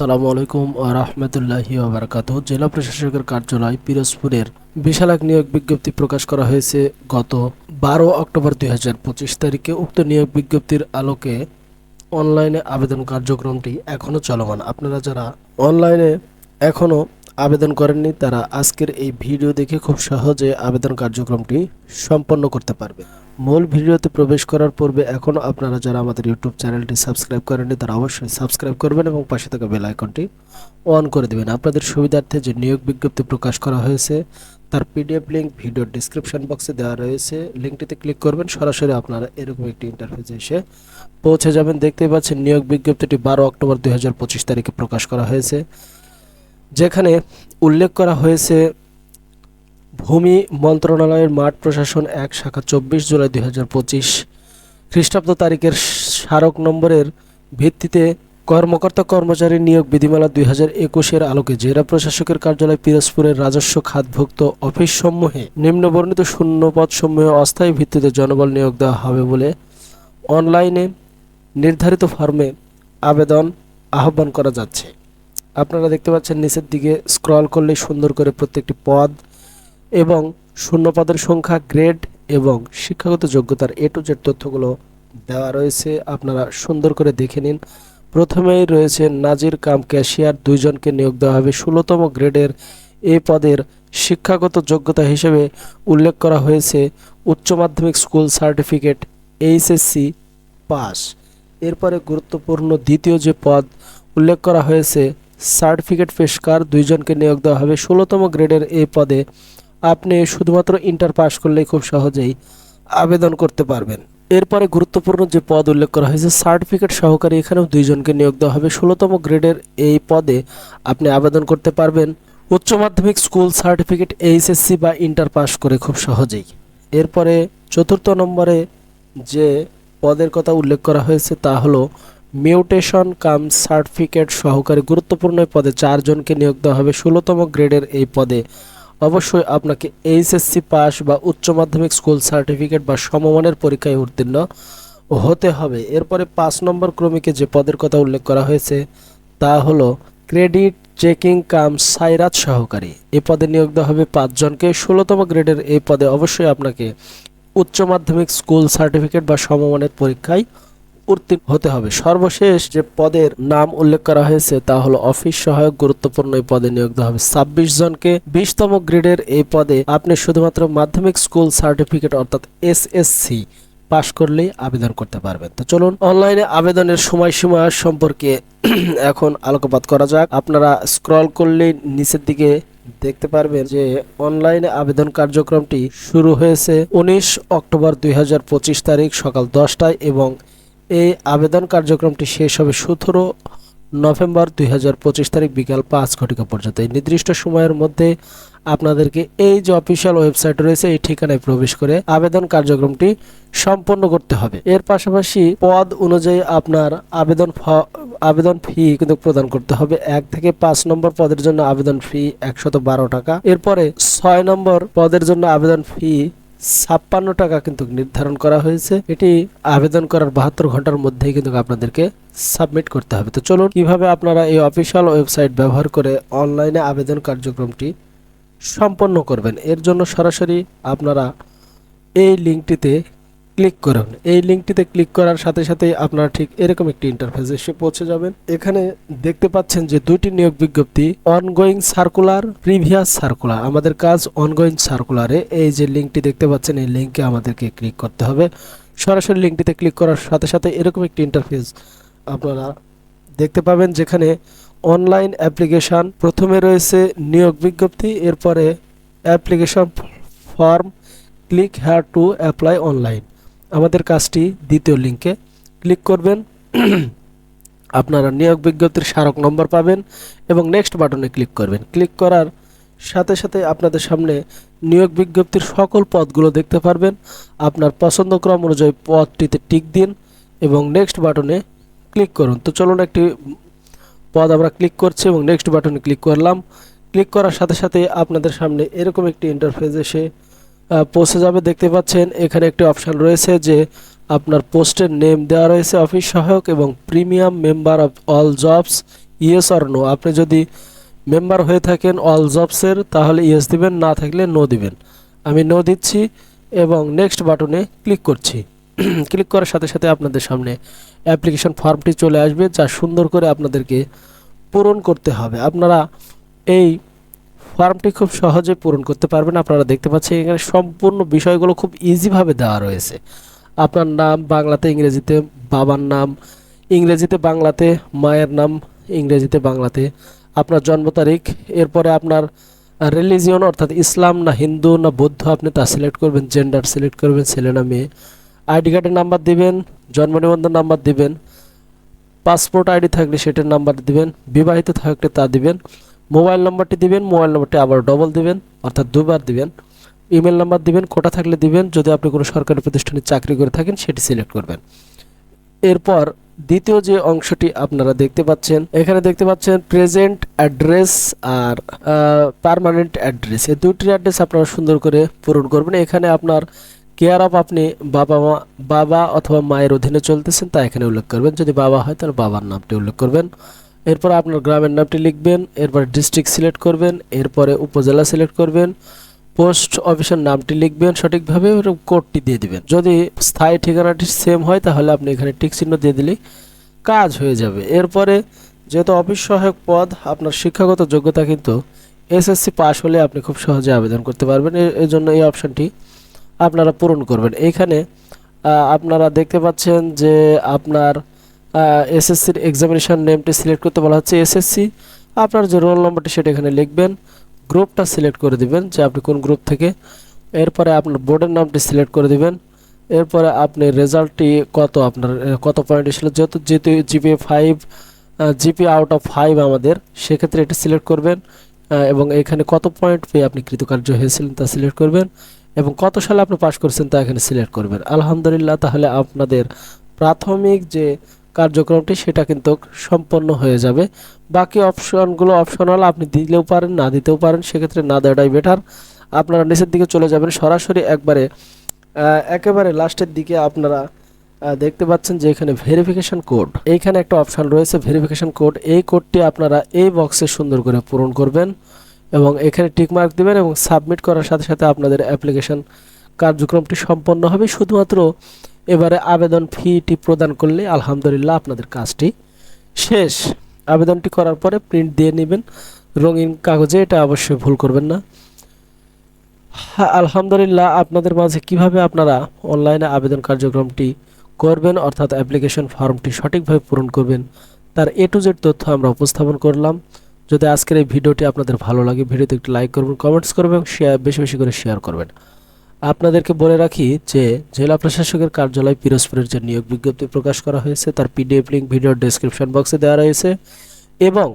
আসসালামু আলাইকুম রহমতুল্লাহি ওবরাকাত জেলা প্রশাসকের কার্যালয় পিরোজপুরের বিশাল এক নিয়োগ বিজ্ঞপ্তি প্রকাশ করা হয়েছে গত বারো অক্টোবর দুই হাজার পঁচিশ তারিখে। উক্ত নিয়োগ বিজ্ঞপ্তির আলোকে অনলাইনে আবেদন কার্যক্রমটি এখনও চলমান। আপনারা যারা অনলাইনে এখনও আবেদন করেননি, তারা আজকের এই ভিডিও দেখে খুব সহজে আবেদন কার্যক্রমটি সম্পন্ন করতে পারবে। মূল ভিডিওতে প্রবেশ করার পূর্বে এখনও আপনারা যারা আমাদের ইউটিউব চ্যানেলটি সাবস্ক্রাইব করেননি, তারা অবশ্যই সাবস্ক্রাইব করবেন এবং পাশে থাকা বেল আইকনটি অন করে দেবেন। আপনাদের সুবিধার্থে যে নিয়োগ বিজ্ঞপ্তি প্রকাশ করা হয়েছে, তার পিডিএফ লিঙ্ক ভিডিওর ডিসক্রিপশন বক্সে দেওয়া রয়েছে। লিঙ্কটিতে ক্লিক করবেন, সরাসরি আপনারা এরকম একটি ইন্টারফেসে এসে পৌঁছে যাবেন। দেখতেই পাচ্ছেন, নিয়োগ বিজ্ঞপ্তিটি বারো অক্টোবর দুই হাজার পঁচিশ তারিখে প্রকাশ করা হয়েছে। যেখানে উল্লেখ করা হয়েছে, ভূমি মন্ত্রণালয়ের মাঠ প্রশাসন এক, শাখা চব্বিশ জুলাই দুই হাজার পঁচিশ। খ্রিস্টাব্দ তারিখের স্মারক নম্বরের ভিত্তিতে কর্মকর্তা কর্মচারী নিয়োগ বিধিমালা দুই হাজার একুশের আলোকে জেলা প্রশাসকের কার্যালয় পিরোজপুরের রাজস্ব খাতভুক্ত অফিস সমূহে নিম্নবর্ণিত শূন্য পদ সমূহে অস্থায়ী ভিত্তিতে জনবল নিয়োগ দেওয়া হবে বলে অনলাইনে নির্ধারিত ফর্মে আবেদন আহ্বান করা যাচ্ছে। আপনারা দেখতে পাচ্ছেন নিচের দিকে স্ক্রল করলে সুন্দর করে প্রত্যেকটি পদ এবং শূন্য পদের সংখ্যা গ্রেড এবং শিক্ষাগত যোগ্যতার এ টু জেড তথ্যগুলো দেওয়া রয়েছে। আপনারা সুন্দর করে দেখে নিন। প্রথমেই রয়েছে নাজির কাম ক্যাশিয়ার দুইজনকে নিয়োগ দেওয়া হবে। ষোলোতম গ্রেডের এ পদের শিক্ষাগত যোগ্যতা হিসেবে উল্লেখ করা হয়েছে। উচ্চ মাধ্যমিক স্কুল সার্টিফিকেট এইচএসসি পাস এরপরে গুরুত্বপূর্ণ দ্বিতীয় যে পদ উল্লেখ করা হয়েছে সার্টিফিকেট পেশকার দুইজনকে নিয়োগ দেওয়া হবে। ষোলোতম গ্রেডের এই পদে আপনি শুধুমাত্র ইন্টার পাস করলেই খুব সহজেই আবেদন করতে পারবেন। এরপরে গুরুত্বপূর্ণ যে পদ উল্লেখ করা হয়েছে, সার্টিফিকেট সহকারী এখানেও দুইজনকে নিয়োগ দেওয়া হবে। ষোলোতম গ্রেডের এই পদে আপনি আবেদন করতে পারবেন। উচ্চ মাধ্যমিক স্কুল সার্টিফিকেট, এইচএসসি বা ইন্টার পাস করে খুব সহজেই। এরপরে চতুর্থ নম্বরে যে পদের কথা উল্লেখ করা হয়েছে তা হলো মিউটেশন কাম সার্টিফিকেট সহকারী গুরুত্বপূর্ণ পদে চারজনকে নিয়োগ দেওয়া হবে ষোলোতম গ্রেডের এই পদে। অবশ্যই আপনাকে এইচএসসি পাস বা উচ্চ মাধ্যমিক স্কুল সার্টিফিকেট বা সমমানের পরীক্ষায় উত্তীর্ণ হতে হবে। এরপরে পাঁচ নম্বর ক্রমিকে যে পদের কথা উল্লেখ করা হয়েছে, তা হলো ক্রেডিট চেকিং কাম সাইরাত সহকারী। এই পদে নিয়োগ দেওয়া হবে পাঁচজনকে। ষোলোতম গ্রেডের এই পদে অবশ্যই আপনাকে উচ্চ মাধ্যমিক স্কুল সার্টিফিকেট বা সমমানের পরীক্ষায় উত্তীর্ণ হতে হবে। সর্বশেষ যে পদের নাম উল্লেখ করা হয়েছে, তা হলো অফিস সহায়ক গুরুত্বপূর্ণ এই পদে নিয়োগ দেওয়া হবে। ছাব্বিশ জনকে বিশতম গ্রেডের এই পদে আপনি শুধুমাত্র মাধ্যমিক স্কুল সার্টিফিকেট, অর্থাৎ এসএসসি পাশ করলেই আবেদন করতে পারবেন। তো চলুন, অনলাইনে আবেদনের সময়সীমা সম্পর্কে এখন আলোকপাত করা যাক। আপনারা স্ক্রল করলে নিচের দিকে দেখতে পারবেন যে অনলাইনে আবেদন কার্যক্রমটি শুরু হয়েছে উনিশ অক্টোবর দুই হাজার পঁচিশ তারিখ সকাল দশটায় এবং এই আবেদন কার্যক্রমটি শেষ হবে সতেরো নভেম্বর দুই পঁচিশ তারিখ বিকাল পাঁচ ঘটিকা পর্যন্ত। এই নির্দিষ্ট সময়ের মধ্যে আপনাদেরকে এই যে অফিসিয়াল ওয়েবসাইট রয়েছে, এই ঠিকানায় প্রবেশ করে আবেদন কার্যক্রমটি সম্পন্ন করতে হবে। এর পাশাপাশি পদ অনুযায়ী আপনার আবেদন আবেদন ফি কিন্তু প্রদান করতে হবে। এক থেকে পাঁচ নম্বর পদের জন্য আবেদন ফি একশত টাকা। এরপরে ছয় নম্বর পদের জন্য আবেদন ফি ছাপ্পান্ন টাকা কিন্তু নির্ধারণ করা হয়েছে। এটি আবেদন করার বাহাত্তর ঘণ্টার মধ্যেই কিন্তু আপনাদেরকে সাবমিট করতে হবে। তো চলুন, কীভাবে আপনারা এই অফিসিয়াল ওয়েবসাইট ব্যবহার করে অনলাইনে আবেদন কার্যক্রমটি সম্পন্ন করবেন? এর জন্য সরাসরি আপনারা এই লিঙ্কটিতে ক্লিক করুন। এই লিঙ্কটিতে ক্লিক করার সাথে সাথে আপনারা ঠিক এরকম একটি ইন্টারফেস এসে পৌঁছে যাবেন। এখানে দেখতে পাচ্ছেন যে দুইটি নিয়োগ বিজ্ঞপ্তি অনগোয়িং সার্কুলার প্রিভিয়াস সার্কুলার আমাদের কাজ অনগোয়িং সার্কুলারে এই যে লিঙ্কটি দেখতে পাচ্ছেন, এই লিঙ্কে আমাদেরকে ক্লিক করতে হবে। সরাসরি লিঙ্কটিতে ক্লিক করার সাথে সাথে এরকম একটি ইন্টারফেস আপনারা দেখতে পাবেন, যেখানে অনলাইন অ্যাপ্লিকেশন প্রথমে রয়েছে নিয়োগ বিজ্ঞপ্তি, এরপরে application form click here to apply online আমাদের কাজটি দ্বিতীয় লিঙ্কে ক্লিক করবেন। আপনারা নিয়োগ বিজ্ঞপ্তির স্মারক নম্বর পাবেন এবং নেক্সট বাটনে ক্লিক করবেন। ক্লিক করার সাথে সাথে আপনাদের সামনে নিয়োগ বিজ্ঞপ্তির সকল পদগুলো দেখতে পারবেন। আপনার পছন্দক্রম অনুযায়ী পদটিতে টিক দিন এবং নেক্সট বাটনে ক্লিক করুন। তো চলুন একটি পদ আমরা ক্লিক করছি এবং নেক্সট বাটনে ক্লিক করলাম। ক্লিক করার সাথে সাথে আপনাদের সামনে এরকম একটি ইন্টারফেস এসে পৌঁছে যাবে। দেখতে পাচ্ছেন, এখানে একটি অপশান রয়েছে যে আপনার পোস্টের নেম দেওয়া রয়েছে, অফিস সহায়ক এবং premium member of all jobs, yes or no. আপনি যদি মেম্বার হয়ে থাকেন অল জবসের, তাহলে ইয়েস দিবেন, না থাকলে নো দিবেন। আমি নো দিচ্ছি এবং নেক্সট বাটনে ক্লিক করছি। ক্লিক করার সাথে সাথে আপনাদের সামনে অ্যাপ্লিকেশন ফর্মটি চলে আসবে, যা সুন্দর করে আপনাদেরকে পূরণ করতে হবে। আপনারা এই ফর্মটি খুব সহজে পূরণ করতে পারবেন। আপনারা দেখতে পাচ্ছেন এখানে সম্পূর্ণ বিষয়গুলো খুব ইজিভাবে দেওয়া রয়েছে। আপনার নাম বাংলাতে ইংরেজিতে, বাবার নাম ইংরেজিতে বাংলাতে, মায়ের নাম ইংরেজিতে বাংলাতে। আপনার জন্ম তারিখ, এরপরে আপনার রিলিজিয়ন অর্থাৎ ইসলাম, না হিন্দু, না বৌদ্ধ, আপনি তা সিলেক্ট করবেন জেন্ডার সিলেক্ট করবেন, ছেলে না মেয়ে। আইডি কার্ডের নাম্বার দিবেন, জন্ম নিবন্ধন নাম্বার দিবেন পাসপোর্ট আইডি থাকলে সেটার নাম্বার দিবেন, বিবাহিত থাকলে তা দিবেন। মোবাইল নাম্বারটি দিবেন, মোবাইল নাম্বারটি আবার ডবল দিবেন, অর্থাৎ দুবার দিবেন। ইমেল নাম্বার দিবেন, কোটা থাকলে দিবেন, যদি আপনি কোনো সরকারি প্রতিষ্ঠানে চাকরি করে থাকেন, সেটি সিলেক্ট করবেন। এরপর দ্বিতীয় যে অংশটি আপনারা দেখতে পাচ্ছেন, এখানে দেখতে পাচ্ছেন প্রেজেন্ট অ্যাড্রেস আর পার্মানেন্ট অ্যাড্রেস এই দুটি অ্যাড্রেস আপনারা সুন্দর করে পূরণ করবেন। এখানে আপনার কেয়ার অফ আপনি বাবা মা, বাবা অথবা মায়ের অধীনে চলতেছেন, তা এখানে উল্লেখ করবেন। যদি বাবা হয়, তাহলে বাবার নামটি উল্লেখ করবেন। এরপর আপনার গ্রামের নামটি লিখবেন, এরপর ডিস্ট্রিক্ট সিলেক্ট করবেন, এরপরে উপজেলা সিলেক্ট করবেন পোস্ট অফিসের নামটি লিখবেন সঠিকভাবে কোডটি দিয়ে দিবেন। যদি স্থায়ী ঠিকানাটি সেম হয় তাহলে আপনি এখানে টিক চিহ্ন দিয়ে দিলেই কাজ হয়ে যাবে। এরপরে যেহেতু অফিস সহায়ক পদ, আপনার শিক্ষাগত যোগ্যতা কিন্তু এসএসসি পাস হলে আপনি খুব সহজে আবেদন করতে পারবেন। এর জন্য এই অপশনটি আপনারা পূরণ করবেন। এইখানে আপনারা দেখতে পাচ্ছেন যে আপনার এসএসসির এক্সামিনেশন নেমটি সিলেক্ট করতে বলা হচ্ছে এসএসসি। আপনার যে রোল নম্বরটি সেটা এখানে লিখবেন। গ্রুপটা সিলেক্ট করে দিবেন, যে আপনি কোন গ্রুপ থেকে। এরপরে আপনার বোর্ডের নামটি সিলেক্ট করে দিবেন। এরপরে আপনি রেজাল্টটি কত আপনার কত পয়েন্ট এসেছিল যেহেতু যেহেতু GPA five GP out of five আমাদের, সেক্ষেত্রে এটা সিলেক্ট করবেন এবং এখানে কত পয়েন্ট পেয়ে আপনি কৃতকার্য হয়েছিলেন তা সিলেক্ট করবেন, এবং কত সালে আপনি পাস করেছেন তা এখানে সিলেক্ট করবেন। আলহামদুলিল্লাহ, তাহলে আপনাদের প্রাথমিক যে কার্যক্রমটি সেটা কিন্তু সম্পন্ন হয়ে যাবে। বাকি অপশনগুলো অপশনাল, আপনি দিলেও পারেন, না দিতেও পারেন, সেক্ষেত্রে না দেওয়াটাই বেটার আপনারা নিচের দিকে চলে যাবেন, সরাসরি একবারে একেবারে লাস্টের দিকে আপনারা দেখতে পাচ্ছেন যে এখানে ভেরিফিকেশন কোড এইখানে একটা অপশন রয়েছে ভেরিফিকেশন কোড এই কোডটি আপনারা এই বক্সে সুন্দর করে পূরণ করবেন এবং এখানে টিকমার্ক দিবেন এবং সাবমিট করার সাথে সাথে আপনাদের অ্যাপ্লিকেশন কার্যক্রমটি সম্পন্ন হবে। শুধুমাত্র এবারে আবেদন ফিটি প্রদান করলে আলহামদুলিল্লাহ আপনাদের কাজটি শেষ। আবেদনটি করার পরে প্রিন্ট দিয়ে নেবেন। রঙিন কাগজে এটা অবশ্যই ভুল করবেন না। হ্যাঁ, আলহামদুলিল্লাহ আপনাদের মাঝে কীভাবে আপনারা অনলাইনে আবেদন কার্যক্রমটি করবেন অর্থাৎ অ্যাপ্লিকেশন ফর্মটি সঠিকভাবে পূরণ করবেন তার এ টু জেড তথ্য আমরা উপস্থাপন করলাম। যদি আজকের এই ভিডিওটি আপনাদের ভালো লাগে ভিডিওতে একটি লাইক করবেন কমেন্টস করবেন শেয়ার বেশি বেশি করে শেয়ার করবেন। আপনাদেরকে বলে রাখি যে জেলা প্রশাসকের কার্যালয় পিরোজপুরের যে নিয়োগ বিজ্ঞপ্তি প্রকাশ করা হয়েছে, তার পিডিএফ লিঙ্ক ভিডিওর ডেসক্রিপশন বক্সে দেওয়া রয়েছে এবং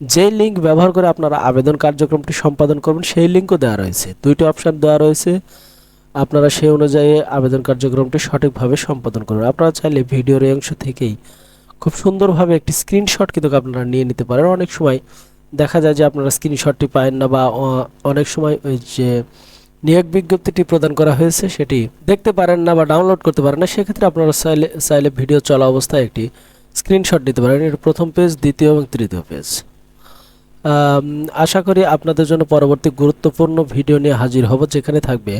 যে লিঙ্ক ব্যবহার করে আপনারা আবেদন কার্যক্রমটি সম্পাদন করবেন, সেই লিঙ্কও দেওয়া রয়েছে। দুইটি অপশন দেওয়া রয়েছে। আপনারা সেই অনুযায়ী আবেদন কার্যক্রমটি সঠিকভাবে সম্পাদন করবেন। আপনারা চাইলে ভিডিওর এই অংশ থেকেই খুব সুন্দরভাবে একটি স্ক্রিনশট কিন্তু আপনারা নিয়ে নিতে পারেন। অনেক সময় দেখা যায় যে আপনারা স্ক্রিনশটটি পায়েন না বা অনেক সময় ওই যে নিয়োগ বিজ্ঞপ্তিটি প্রদান করা হয়েছে, সেটি দেখতে পারেন না বা ডাউনলোড করতে পারেন না, সেক্ষেত্রে আপনারা চাইলে চাইলে ভিডিও চলা অবস্থায় একটি স্ক্রিনশট দিতে পারেন। এর প্রথম পেজ দ্বিতীয় এবং তৃতীয় পেজ আশা করি আপনাদের জন্য পরবর্তী গুরুত্বপূর্ণ ভিডিও নিয়ে হাজির হব, যেখানে থাকবে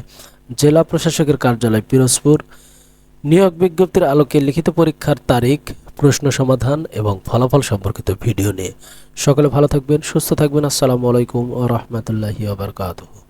জেলা প্রশাসকের কার্যালয় পিরোজপুর, নিয়োগ বিজ্ঞপ্তির আলোকে লিখিত পরীক্ষার তারিখ, প্রশ্ন সমাধান এবং ফলাফল সম্পর্কিত ভিডিও নিয়ে। সকলে ভালো থাকবেন, সুস্থ থাকবেন। আসসালামু আলাইকুম ও রহমতুল্লাহি আবরকাতহ